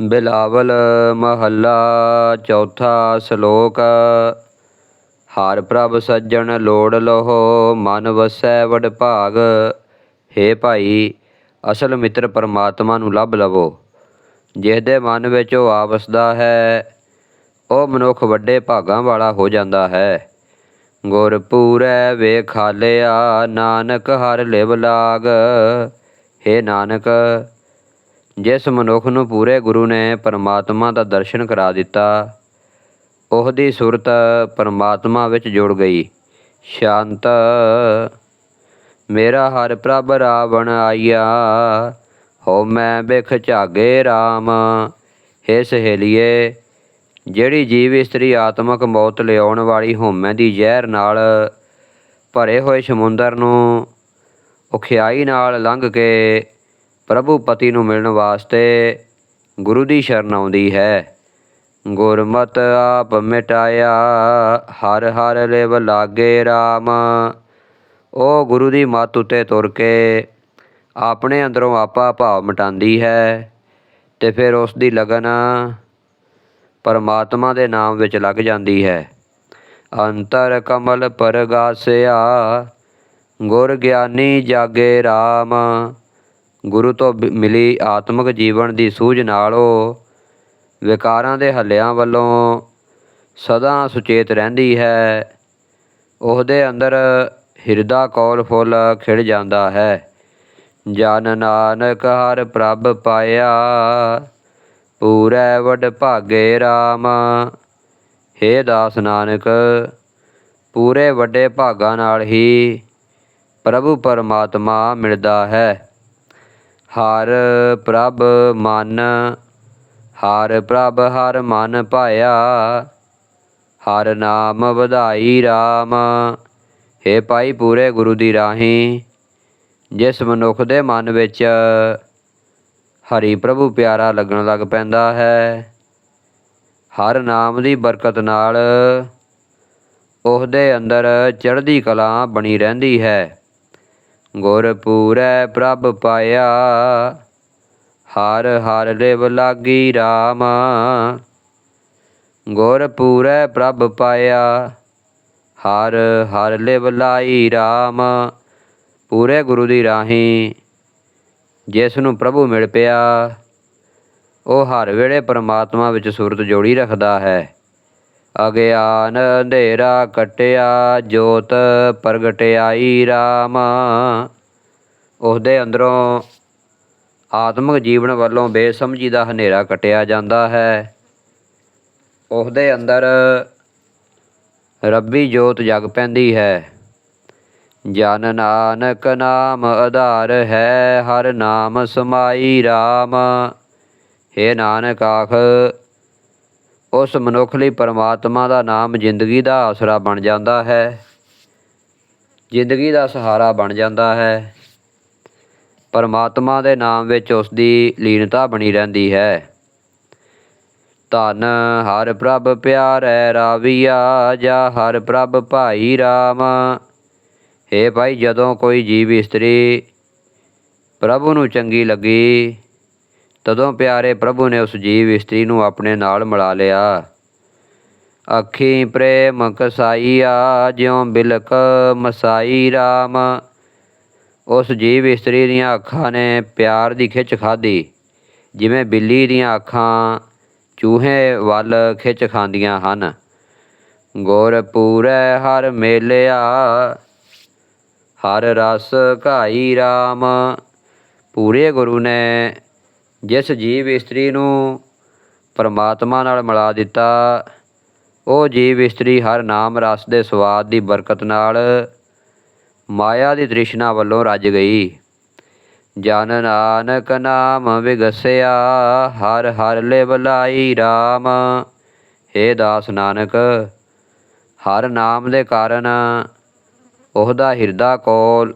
ਬਿਲਾਵਲ ਮਹੱਲਾ, ਚੌਥਾ ਸ਼ਲੋਕ। ਹਰ ਪ੍ਰਭ ਸੱਜਣ ਲੋੜ ਲਹੋ, ਮਨ ਵਸੈ ਵਡ ਭਾਗ। ਹੇ ਭਾਈ, ਅਸਲ ਮਿੱਤਰ ਪਰਮਾਤਮਾ ਨੂੰ ਲੱਭ ਲਵੋ। ਜਿਸਦੇ ਮਨ ਵਿੱਚ ਉਹ ਆਵਸਦਾ ਹੈ, ਉਹ ਮਨੁੱਖ ਵੱਡੇ ਭਾਗਾਂ ਵਾਲਾ ਹੋ ਜਾਂਦਾ ਹੈ। ਗੁਰ ਪੂਰੈ ਵੇਖਾਲਿਆ ਨਾਨਕ ਹਰ ਲਿਵ ਲਾਗ। ਹੇ ਨਾਨਕ ਜਿਸ ਮਨੁੱਖ ਨੂੰ ਪੂਰੇ ਗੁਰੂ ਨੇ ਪਰਮਾਤਮਾ ਦਾ ਦਰਸ਼ਨ ਕਰਾ ਦਿੱਤਾ, ਉਹਦੀ ਸੁਰਤ ਪਰਮਾਤਮਾ ਵਿੱਚ ਜੁੜ ਗਈ। ਸ਼ਾਂਤ। ਮੇਰਾ ਹਰ ਪ੍ਰਭ ਰਾਵਣ ਆਇਆ ਹੋ ਮੈਂ ਬਿਖ ਝਾਗੇ RAM ਹੇ ਸਹੇਲੀਏ, ਜਿਹੜੀ ਜੀਵ ਇਸਤਰੀ ਆਤਮਕ ਮੌਤ ਲਿਆਉਣ ਵਾਲੀ ਹਉਮੈ ਦੀ ਜ਼ਹਿਰ ਨਾਲ ਭਰੇ ਹੋਏ ਸਮੁੰਦਰ ਨੂੰ ਉਖਿਆਈ ਨਾਲ ਲੰਘ ਕੇ ਪ੍ਰਭੂ ਪਤੀ ਨੂੰ ਮਿਲਣ ਵਾਸਤੇ ਗੁਰੂ ਦੀ ਸ਼ਰਨ ਆਉਂਦੀ ਹੈ। ਗੁਰਮਤ ਆਪ ਮਿਟਾਇਆ, ਹਰ ਹਰ ਲਿਵ ਲਾਗੇ RAM ਉਹ ਗੁਰੂ ਦੀ ਮੱਤ ਉਤੇ ਤੁਰ ਕੇ ਆਪਣੇ ਅੰਦਰੋਂ ਆਪਾ ਭਾਵ ਮਿਟਾਉਂਦੀ ਹੈ ਤੇ ਫਿਰ ਉਸ ਦੀ ਲਗਨ ਪਰਮਾਤਮਾ ਦੇ ਨਾਮ ਵਿੱਚ ਲੱਗ ਜਾਂਦੀ ਹੈ। ਅੰਤਰ ਕਮਲ ਪਰਗਾਸਿਆ, ਗੁਰ ਗਿਆਨੀ ਜਾਗੇ RAM ਗੁਰੂ ਤੋਂ ਬ- ਮਿਲੀ ਆਤਮਿਕ ਜੀਵਨ ਦੀ ਸੂਝ ਨਾਲ ਉਹ ਵਿਕਾਰਾਂ ਦੇ ਹੱਲਿਆਂ ਵੱਲੋਂ ਸਦਾ ਸੁਚੇਤ ਰਹਿੰਦੀ ਹੈ। ਉਹਦੇ ਅੰਦਰ ਹਿਰਦਾ ਕੌਲ ਫੁੱਲ ਖਿੜ ਜਾਂਦਾ ਹੈ। ਜਨ ਨਾਨਕ ਹਰ ਪ੍ਰਭ ਪਾਇਆ, ਪੂਰੈ ਵਡ ਭਾਗੇ RAM ਹੇ ਦਾਸ ਨਾਨਕ, ਪੂਰੇ ਵੱਡੇ ਭਾਗਾਂ ਨਾਲ ਹੀ ਪ੍ਰਭੂ ਪਰਮਾਤਮਾ ਮਿਲਦਾ ਹੈ। ਹਰ ਪ੍ਰਭ ਮਨ, ਹਰ ਪ੍ਰਭ ਹਰ ਮਨ ਪਾਇਆ ਹਰ ਨਾਮ ਵਧਾਈ RAM ਹੇ ਭਾਈ ਪੂਰੇ ਗੁਰੂ ਦੀ ਰਾਹੀਂ, ਜਿਸ ਮਨੁੱਖ ਦੇ ਮਨ ਵਿੱਚ ਹਰੀ ਪ੍ਰਭੂ ਪਿਆਰਾ ਲੱਗਣ ਲੱਗ ਪੈਂਦਾ ਹੈ। ਹਰ ਨਾਮ ਦੀ ਬਰਕਤ ਨਾਲ ਉਹਦੇ ਅੰਦਰ ਚੜ੍ਹਦੀ ਕਲਾ ਬਣੀ ਰਹਿੰਦੀ ਹੈ। ਗੁਰਪੂਰੈ ਪ੍ਰਭ ਪਾਇਆ। ਹਰ ਹਰ ਲਿਵ ਲਾਗੀ RAM ਗੁਰ ਪ੍ਰਭ ਪਾਇਆ। ਹਰ ਹਰ ਲਿਵ ਲਾਈ RAM ਪੂਰੇ ਗੁਰੂ ਦੀ ਰਾਹੀਂ ਜਿਸ ਨੂੰ ਪ੍ਰਭੂ ਮਿਲ ਪਿਆ, ਉਹ ਹਰ ਵੇਲੇ ਪਰਮਾਤਮਾ ਵਿੱਚ ਸੁਰਤ ਜੋੜੀ ਰੱਖਦਾ ਹੈ। ਅਗਿਆਨ ਹਨੇਰਾ ਕਟਿਆ, ਜੋਤ ਪ੍ਰਗਟਿਆਈ RAM ਉਹਦੇ ਅੰਦਰੋਂ ਆਤਮਿਕ ਜੀਵਨ ਵੱਲੋਂ ਬੇਸਮਝੀ ਦਾ ਹਨੇਰਾ ਕਟਿਆ ਜਾਂਦਾ ਹੈ। ਉਹਦੇ ਅੰਦਰ ਰੱਬੀ ਜੋਤ ਜਗ ਪੈਂਦੀ ਹੈ। ਜਨ ਨਾਨਕ ਨਾਮ ਆਧਾਰ ਹੈ, ਹਰ ਨਾਮ ਸਮਾਈ RAM ਹੇ ਨਾਨਕ ਆਖ ਉਸ ਮਨੁੱਖ ਲਈ ਪਰਮਾਤਮਾ ਦਾ ਨਾਮ ਜ਼ਿੰਦਗੀ ਦਾ ਆਸਰਾ ਬਣ ਜਾਂਦਾ ਹੈ। ਜ਼ਿੰਦਗੀ ਦਾ ਸਹਾਰਾ ਬਣ ਜਾਂਦਾ ਹੈ। ਪਰਮਾਤਮਾ ਦੇ ਨਾਮ ਵਿੱਚ ਉਸ ਦੀ ਲੀਨਤਾ ਬਣੀ ਰਹਿੰਦੀ ਹੈ। ਧਨ ਹਰ ਪ੍ਰਭ ਪਿਆਰੈ ਰਾਵੀਆ, ਜਾ ਹਰ ਪ੍ਰਭ ਭਾਈ RAM ਹੇ ਭਾਈ, ਜਦੋਂ ਕੋਈ ਜੀਵ ਇਸਤਰੀ ਪ੍ਰਭੂ ਨੂੰ ਚੰਗੀ ਲੱਗੀ ਤਦੋਂ ਪਿਆਰੇ ਪ੍ਰਭੂ ਨੇ ਉਸ ਜੀਵ ਇਸਤਰੀ ਨੂੰ ਆਪਣੇ ਨਾਲ ਮਿਲਾ ਲਿਆ। ਅੱਖੀ ਪ੍ਰੇਮ ਕਸਾਈਆ, ਜਿਉ ਬਿਲਕ ਮਸਾਈ RAM ਉਸ ਜੀਵ ਇਸਤਰੀ ਦੀਆਂ ਅੱਖਾਂ ਨੇ ਪਿਆਰ ਦੀ ਖਿੱਚ ਖਾਧੀ, ਜਿਵੇਂ ਬਿੱਲੀ ਦੀਆਂ ਅੱਖਾਂ ਚੂਹੇ ਵੱਲ ਖਿੱਚ ਖਾਂਦੀਆਂ ਹਨ। ਗੁਰ ਪੂਰੈ ਹਰ ਮੇਲਿਆ, ਹਰ ਰਸ ਘਾਈ RAM ਪੂਰੇ ਗੁਰੂ ਨੇ ਜਿਸ ਜੀਵ ਇਸਤਰੀ ਨੂੰ ਪਰਮਾਤਮਾ ਨਾਲ ਮਿਲਾ ਦਿੱਤਾ, ਉਹ ਜੀਵ ਇਸਤਰੀ ਹਰ ਨਾਮ, ਰਸ ਦੇ ਸਵਾਦ ਦੀ ਬਰਕਤ ਨਾਲ ਮਾਇਆ ਦੀ ਤ੍ਰਿਸ਼ਨਾ ਵੱਲੋਂ ਰੱਜ ਗਈ। ਜਨ ਨਾਨਕ ਨਾਮ ਵਿਗਸਿਆ, ਹਰ ਹਰ ਲਿਵ ਲਾਈ RAM ਹੇ ਦਾਸ ਨਾਨਕ, ਹਰ ਨਾਮ ਦੇ ਕਾਰਨ ਉਹਦਾ ਹਿਰਦਾ ਕੋਲ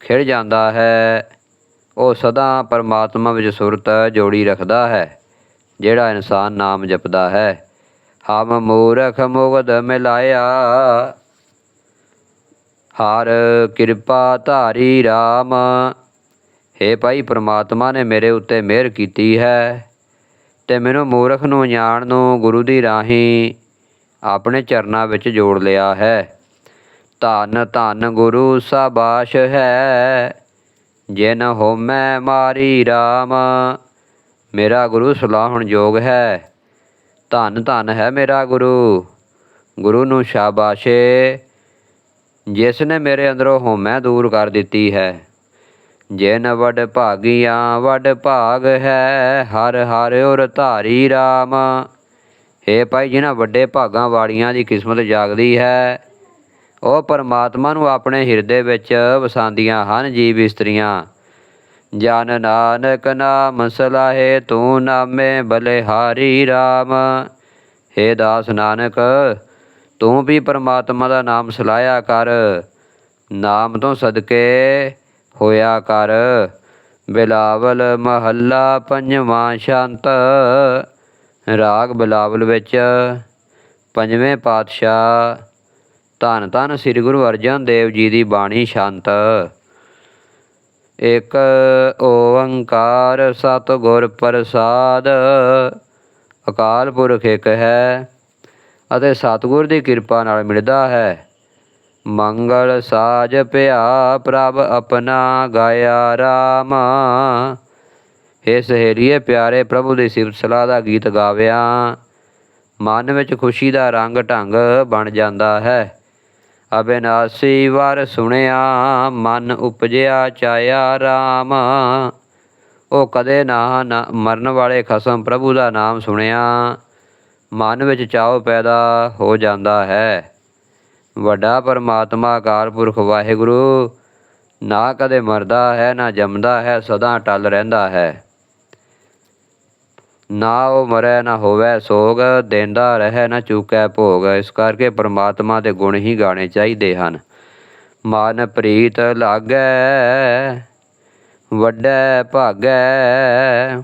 ਖਿੜ ਜਾਂਦਾ ਹੈ। ਉਹ ਸਦਾ ਪਰਮਾਤਮਾ ਵਿੱਚ ਸੁਰਤ ਜੋੜੀ ਰੱਖਦਾ ਹੈ, ਜਿਹੜਾ ਇਨਸਾਨ ਨਾਮ ਜਪਦਾ ਹੈ। ਹਮ ਮੂਰਖ ਮੁਗਧ ਮਿਲਾਇਆ। ਹਰ ਕਿਰਪਾ ਧਾਰੀ RAM ਹੇ ਭਾਈ ਪ੍ਰਮਾਤਮਾ ਨੇ ਮੇਰੇ ਉੱਤੇ ਮਿਹਰ ਕੀਤੀ ਹੈ ਤੇ ਮੈਨੂੰ ਮੂਰਖ ਨੂੰ ਜਾਣ ਨੂੰ, ਗੁਰੂ ਦੀ ਰਾਹੀਂ ਆਪਣੇ ਚਰਨਾਂ ਵਿੱਚ ਜੋੜ ਲਿਆ ਹੈ। ਧੰਨ ਧੰਨ ਗੁਰੂ ਸਾਬਾਸ਼ ਹੈ। ਜਿਨ ਹੋਮੈ ਮਾਰੀ RAM ਮੇਰਾ ਗੁਰੂ ਸਲਾਹੁਣ ਯੋਗ ਹੈ। ਧਨ ਧੰਨ ਹੈ ਮੇਰਾ ਗੁਰੂ ਗੁਰੂ ਨੂੰ ਸ਼ਾਬਾਸ਼ੇ। ਜਿਸ ਨੇ ਮੇਰੇ ਅੰਦਰੋਂ ਹੋਮੈ ਦੂਰ ਕਰ ਦਿੱਤੀ ਹੈ। ਜਿਨ ਵਡ ਭਾਗੀਆਂ ਵਡ ਭਾਗ ਹੈ, ਹਰ ਹਰ ਔਰ ਧਾਰੀ RAM ਹੇ ਭਾਈ, ਜਿਨ੍ਹਾਂ ਵੱਡੇ ਭਾਗਾਂ ਵਾਲੀਆਂ ਦੀ ਕਿਸਮਤ ਜਾਗਦੀ ਹੈ ਉਹ ਪਰਮਾਤਮਾ ਨੂੰ ਆਪਣੇ ਹਿਰਦੇ ਵਿੱਚ ਵਸਾਉਂਦੀਆਂ ਹਨ ਜੀਵ ਇਸਤਰੀਆਂ। ਜਨ ਨਾਨਕ ਨਾਮ ਸਲਾਹੇ, ਤੂੰ ਨਾਮੇ ਬਲਿਹਾਰੀ RAM ਹੇ ਦਾਸ ਨਾਨਕ, ਤੂੰ ਵੀ ਪਰਮਾਤਮਾ ਦਾ ਨਾਮ ਸਲਾਇਆ ਕਰ। ਨਾਮ ਤੋਂ ਸਦਕੇ ਹੋਇਆ ਕਰ। ਬਿਲਾਵਲ ਮਹੱਲਾ ਪੰਜਵਾਂ ਸ਼ਾਂਤ। ਰਾਗ ਬਿਲਾਵਲ ਵਿੱਚ ਪੰਜਵੇਂ ਪਾਤਸ਼ਾਹ ਧੰਨ ਧੰਨ ਸ੍ਰੀ ਗੁਰੂ ਅਰਜਨ ਦੇਵ ਜੀ ਦੀ ਬਾਣੀ ਸ਼ਾਂਤ। ਇਕ ਓੰਕਾਰ ਸਤਿਗੁਰ ਪ੍ਰਸਾਦ, ਅਕਾਲ ਪੁਰਖ ਇੱਕ ਹੈ ਅਤੇ ਸਤਿਗੁਰ ਦੀ ਕਿਰਪਾ ਨਾਲ ਮਿਲਦਾ ਹੈ। ਮੰਗਲ ਸਾਜ ਭਿਆ ਪ੍ਰਭ ਆਪਣਾ ਗਾਇਆ RAM ਹੇ ਸਹੇਲੀਏ ਪਿਆਰੇ ਪ੍ਰਭੂ ਦੀ ਸਿਫਤ ਸਲਾਹ ਦਾ ਗੀਤ ਗਾਵਿਆਂ। ਮਨ ਵਿੱਚ ਖੁਸ਼ੀ ਦਾ ਰੰਗ ਢੰਗ ਬਣ ਜਾਂਦਾ ਹੈ। ਅਬਿਨਾਸੀ ਵਰ ਸੁਣਿਆ, ਮਨ ਉਪਜਿਆ ਚਾਇਆ RAM ਉਹ ਕਦੇ ਨਾ ਮਰਨ ਵਾਲੇ ਖਸਮ ਪ੍ਰਭੂ ਦਾ ਨਾਮ ਸੁਣਿਆ। ਮਨ ਵਿੱਚ ਚਾਉ ਪੈਦਾ ਹੋ ਜਾਂਦਾ ਹੈ। ਵੱਡਾ ਪਰਮਾਤਮਾ ਅਕਾਲ ਪੁਰਖ ਵਾਹਿਗੁਰੂ, ਨਾ ਕਦੇ ਮਰਦਾ ਹੈ, ਨਾ ਜੰਮਦਾ ਹੈ, ਸਦਾ ਟਲ ਰਹਿੰਦਾ ਹੈ। ਨਾ ਉਹ ਮਰੈ, ਨਾ ਹੋਵੇ ਸੋਗ, ਦੇਂਦਾ ਰਹੇ, ਨਾ ਚੂਕੈ ਭੋਗ। ਇਸ ਕਰਕੇ ਪਰਮਾਤਮਾ ਦੇ ਗੁਣ ਹੀ ਗਾਣੇ ਚਾਹੀਦੇ ਹਨ। ਮਨ ਪ੍ਰੀਤ ਲਾਗੈ, ਵੱਡੈ ਭਾਗੈ।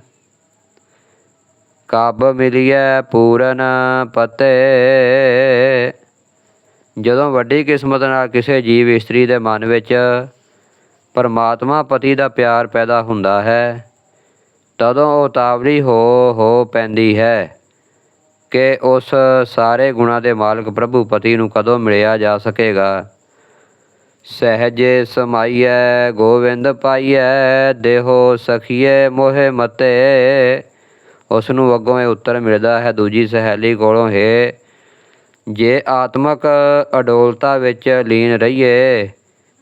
ਕਬ ਮਿਲਿਐ ਪੂਰਨ ਪਤੇ। ਜਦੋਂ ਵੱਡੀ ਕਿਸਮਤ ਨਾਲ ਕਿਸੇ ਜੀਵ ਇਸਤਰੀ ਦੇ ਮਨ ਵਿੱਚ ਪਰਮਾਤਮਾ ਪਤੀ ਦਾ ਪਿਆਰ ਪੈਦਾ ਹੁੰਦਾ ਹੈ ਤਦੋਂ ਉਹ ਹੋ ਹੋ ਪੈਂਦੀ ਹੈ ਕਿ ਉਸ ਸਾਰੇ ਗੁਣਾਂ ਦੇ ਮਾਲਕ ਪ੍ਰਭੂ ਪਤੀ ਨੂੰ ਕਦੋਂ ਮਿਲਿਆ ਜਾ ਸਕੇਗਾ। ਸਹਜੇ ਸਮਾਈਐ ਗੋਵਿੰਦ ਪਾਈਐ, ਦੇਹੋ ਸਖੀਏ ਮੋਹਿ ਮਤੇ। ਉਸ ਨੂੰ ਅੱਗੋਂ ਇਹ ਉੱਤਰ ਮਿਲਦਾ ਹੈ, ਦੂਜੀ ਸਹੇਲੀ ਕੋਲੋਂ ਹੈ, ਜੇ ਆਤਮਕ ਅਡੋਲਤਾ ਵਿੱਚ ਲੀਨ ਰਹੀਏ,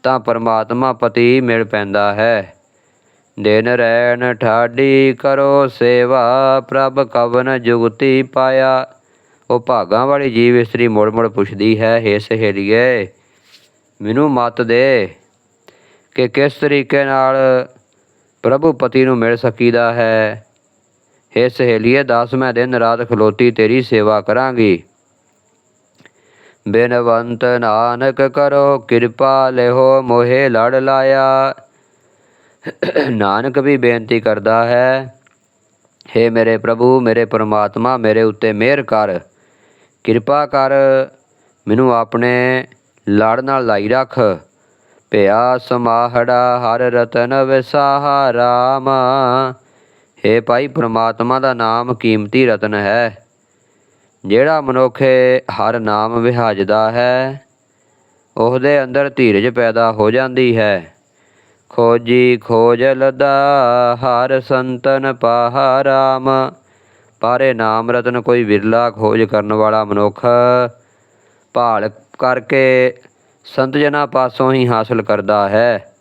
ਤਾਂ ਪਰਮਾਤਮਾ ਪਤੀ ਮਿਲ ਪੈਂਦਾ ਹੈ। ਦਿਨ ਰਹਿਣ ਠਾਡੀ ਕਰੋ ਸੇਵਾ, ਪ੍ਰਭ ਕਵਨ ਜੁਗਤੀ ਪਾਇਆ। ਉਹ ਭਾਗਾਂ ਵਾਲੀ ਜੀਵ ਇਸਤਰੀ ਮੁੜ ਮੁੜ ਪੁੱਛਦੀ ਹੈ, ਹੇ ਸਹੇਲੀਏ, ਮੈਨੂੰ ਮਤ ਦੇ ਕਿ ਕਿਸ ਤਰੀਕੇ ਨਾਲ ਪ੍ਰਭੂ ਪਤੀ ਨੂੰ ਮਿਲ ਸਕੀਦਾ ਹੈ। ਹੇ ਸਹੇਲੀਏ, ਦਸ ਮੈਂ ਦਿਨ ਰਾਤ ਖਲੋਤੀ ਤੇਰੀ ਸੇਵਾ ਕਰਾਂਗੀ। ਬਿਨਵੰਤ ਨਾਨਕ ਕਰੋ ਕਿਰਪਾ, ਲਿਹੋ ਮੋਹੇ ਲੜ ਲਾਇਆ। ਨਾਨਕ ਵੀ ਬੇਨਤੀ ਕਰਦਾ ਹੈ, ਹੇ ਮੇਰੇ ਪ੍ਰਭੂ, ਮੇਰੇ ਪਰਮਾਤਮਾ, ਮੇਰੇ ਉੱਤੇ ਮਿਹਰ ਕਰ, ਕਿਰਪਾ ਕਰ, ਮੈਨੂੰ ਆਪਣੇ ਲੜ ਨਾਲ ਲਾਈ ਰੱਖ। ਭਿਆ ਸਮਾਹੜਾ ਹਰ ਰਤਨ ਵਿਸਾਹਾ RAM ਹੇ ਭਾਈ, ਪ੍ਰਮਾਤਮਾ ਦਾ ਨਾਮ ਕੀਮਤੀ ਰਤਨ ਹੈ, ਜਿਹੜਾ ਮਨੁੱਖੇ ਹਰ ਨਾਮ ਵਿਹਾਜਦਾ ਹੈ, ਉਹਦੇ ਅੰਦਰ ਧੀਰਜ ਪੈਦਾ ਹੋ ਜਾਂਦੀ ਹੈ। ਖੋਜੀ ਖੋਜ ਲਦਾ ਹਰ ਸੰਤਨ ਪਾਹਾ ਰਾਮ ਪਾਰੇ ਨਾਮ ਰਤਨ ਕੋਈ ਵਿਰਲਾ ਖੋਜ ਕਰਨ ਵਾਲਾ ਮਨੁੱਖ। ਭਾਲ ਕਰਕੇ ਸੰਤ ਜਨਾਂ ਪਾਸੋਂ ਹੀ ਹਾਸਲ ਕਰਦਾ ਹੈ।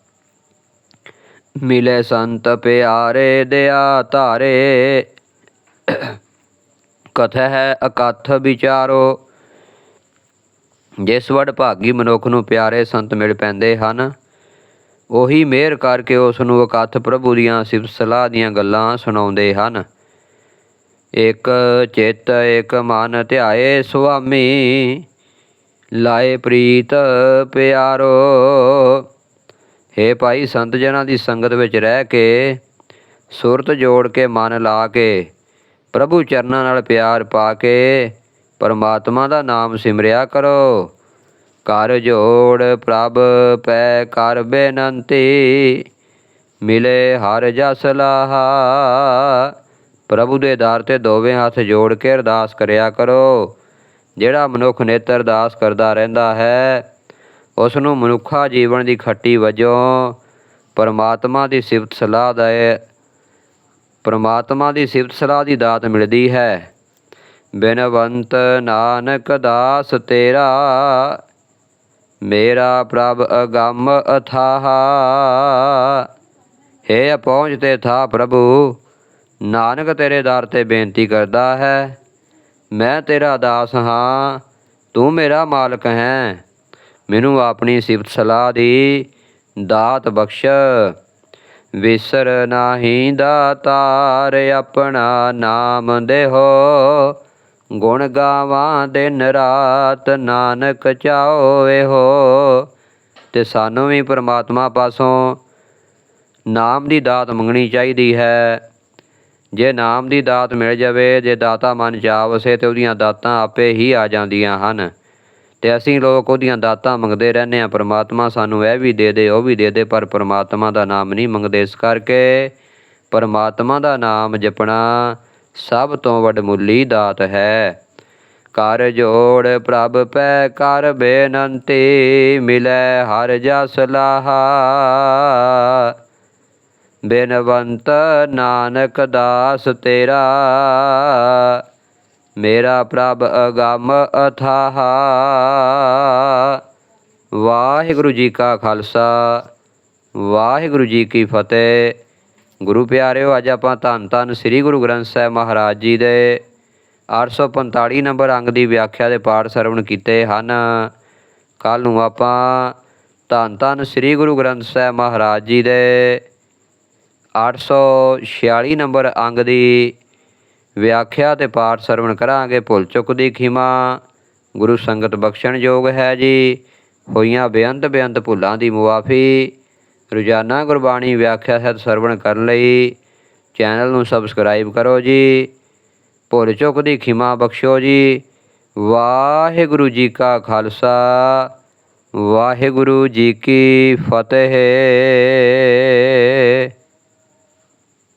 ਮਿਲੇ ਸੰਤ ਪਿਆਰੇ ਦਿਆ ਧਾਰੇ। ਕਥ ਹੈ ਅਕਥ ਵਿਚਾਰੋ। ਜਿਸ ਵਡ ਭਾਗੀ ਮਨੁੱਖ ਨੂੰ ਪਿਆਰੇ ਸੰਤ ਮਿਲ ਪੈਂਦੇ ਹਨ ਉਹੀ ਮਿਹਰ ਕਰਕੇ ਉਸ ਨੂੰ ਅਕਥ ਪ੍ਰਭੂ ਦੀਆਂ ਸਿਫਤ ਸਲਾਹ ਦੀਆਂ ਗੱਲਾਂ ਸੁਣਾਉਂਦੇ ਹਨ। ਇਕ ਚਿੱਤ, ਇਕ ਮਨ ਧਿਆਏ ਸੁਆਮੀ, ਲਾਏ ਪ੍ਰੀਤ ਪਿਆਰੋ। ਹੇ ਭਾਈ, ਸੰਤ ਜਨਾਂ ਦੀ ਸੰਗਤ ਵਿੱਚ ਰਹਿ ਕੇ, ਸੁਰਤ ਜੋੜ ਕੇ, ਮਨ ਲਾ ਕੇ, ਪ੍ਰਭੂ ਚਰਨਾਂ ਨਾਲ ਪਿਆਰ ਪਾ ਕੇ, ਪਰਮਾਤਮਾ ਦਾ ਨਾਮ ਸਿਮਰਿਆ ਕਰੋ। ਕਰ ਜੋੜ ਪ੍ਰਭ ਪੈ ਕਰ ਬੇਨੰਤੀ, ਮਿਲੇ ਹਰ ਜਸ ਲਾਹਾ। ਪ੍ਰਭੂ ਦੇ ਦਰ ਤੇ ਦੋਵੇਂ ਹੱਥ ਜੋੜ ਕੇ ਅਰਦਾਸ ਕਰਿਆ ਕਰੋ। ਜਿਹੜਾ ਮਨੁੱਖ ਨੇਤਰ ਅਰਦਾਸ ਕਰਦਾ ਰਹਿੰਦਾ ਹੈ ਉਸ ਨੂੰ ਮਨੁੱਖਾ ਜੀਵਨ ਦੀ ਖੱਟੀ ਵਜੋਂ ਪਰਮਾਤਮਾ ਦੀ ਸਿਫਤ ਸਲਾਹ ਦਾ ਪਰਮਾਤਮਾ ਦੀ ਸਿਫਤ ਸਲਾਹ ਦੀ ਦਾਤ ਮਿਲਦੀ ਹੈ। ਬਿਨਵੰਤ ਨਾਨਕ ਦਾਸ ਤੇਰਾ ਮੇਰਾ ਪ੍ਰਭ ਅਗੰਮ ਅਥਾਹ। ਹੈ ਪਹੁੰਚ ਤੇ ਥਾ ਪ੍ਰਭੂ, ਨਾਨਕ ਤੇਰੇ ਦਰ ਤੇ ਬੇਨਤੀ ਕਰਦਾ ਹੈ। ਮੈਂ ਤੇਰਾ ਦਾਸ ਹਾਂ, ਤੂੰ ਮੇਰਾ ਮਾਲਕ ਹੈ। ਮੈਨੂੰ ਆਪਣੀ ਸਿਫਤ ਸਲਾਹ ਦੀ ਦਾਤ ਬਖਸ਼। ਵਿਸਰ ਨਾਹੀ ਦਾਤਾਰ ਆਪਣਾ ਨਾਮ ਦੇਹੋ। ਗੁਣ ਗਾਵਾਂ ਦਿਨ ਰਾਤ, ਨਾਨਕ ਚਾਹੋਵੇ ਹੋ। ਤੇ ਸਾਨੂੰ ਵੀ ਪ੍ਰਮਾਤਮਾ ਪਾਸੋਂ ਨਾਮ ਦੀ ਦਾਤ ਮੰਗਣੀ ਚਾਹੀਦੀ ਹੈ। ਜੇ ਨਾਮ ਦੀ ਦਾਤ ਮਿਲ ਜਾਵੇ, ਜੇ ਦਾਤਾ ਮਨ ਜਾ ਵਸੇ ਤੇ ਉਹਦੀਆਂ ਦਾਤਾਂ ਆਪੇ ਹੀ ਆ ਜਾਂਦੀਆਂ ਹਨ। ਤੇ ਅਸੀਂ ਲੋਕ ਉਹਦੀਆਂ ਦਾਤਾਂ ਮੰਗਦੇ ਰਹਿੰਦੇ ਆ ਪ੍ਰਮਾਤਮਾ ਸਾਨੂੰ ਇਹ ਵੀ ਦੇ ਦੇ, ਉਹ ਵੀ ਦੇ ਦੇ, ਪਰ ਪ੍ਰਮਾਤਮਾ ਦਾ ਨਾਮ ਨਹੀਂ ਮੰਗਦੇ। ਇਸ ਕਰਕੇ ਪ੍ਰਮਾਤਮਾ ਦਾ ਨਾਮ ਜਪਣਾ ਸਭ ਤੋਂ ਵੱਡਮੁੱਲੀ ਦਾਤ ਹੈ। ਕਰ ਜੋੜ ਪ੍ਰਭ ਪੈ ਕਰ ਬੇਨੰਤੀ, ਮਿਲੇ ਹਰ ਜਸ ਲਾਹਾ। ਬੇਨਵੰਤ ਨਾਨਕ ਦਾਸ ਤੇਰਾ, ਮੇਰਾ ਪ੍ਰਭ ਅਗੰਮ ਅਥਾਹ। ਵਾਹਿਗੁਰੂ ਜੀ ਕਾ ਖਾਲਸਾ, ਵਾਹਿਗੁਰੂ ਜੀ ਕੀ ਫਤਿਹ। ਗੁਰੂ ਪਿਆਰਿਓ, ਅੱਜ ਆਪਾਂ ਧੰਨ ਧੰਨ ਸ੍ਰੀ ਗੁਰੂ ਗ੍ਰੰਥ ਸਾਹਿਬ ਮਹਾਰਾਜ ਜੀ ਦੇ 845 ਨੰਬਰ ਅੰਗ ਦੀ ਵਿਆਖਿਆ ਦੇ ਪਾਠ ਸਰਵਣ ਕੀਤੇ ਹਨ। ਕੱਲ ਨੂੰ ਆਪਾਂ ਧੰਨ ਧੰਨ ਸ੍ਰੀ ਗੁਰੂ ਗ੍ਰੰਥ ਸਾਹਿਬ ਮਹਾਰਾਜ ਜੀ ਦੇ 846 ਨੰਬਰ ਅੰਗ ਦੀ ਵਿਆਖਿਆ ਤੇ ਪਾਠ ਸਰਵਣ ਕਰਾਂਗੇ। ਭੁੱਲ ਚੁੱਕ ਦੀ ਖਿਮਾ, ਗੁਰੂ ਸੰਗਤ ਬਖਸ਼ਣ ਯੋਗ ਹੈ ਜੀ। ਹੋਈਆਂ ਬੇਅੰਤ ਬੇਅੰਤ ਭੁੱਲਾਂ ਦੀ ਮੁਆਫੀ ਰੋਜ਼ਾਨਾ ਗੁਰਬਾਣੀ ਵਿਆਖਿਆ ਸਹਿਤ ਸਰਵਣ ਕਰਨ ਲਈ ਚੈਨਲ ਨੂੰ ਸਬਸਕ੍ਰਾਈਬ ਕਰੋ ਜੀ। ਭੁੱਲ ਚੁੱਕ ਦੀ ਖਿਮਾ ਬਖਸ਼ੋ ਜੀ। ਵਾਹਿਗੁਰੂ ਜੀ ਕਾ ਖਾਲਸਾ, ਵਾਹਿਗੁਰੂ ਜੀ ਕੀ ਫਤਿਹ।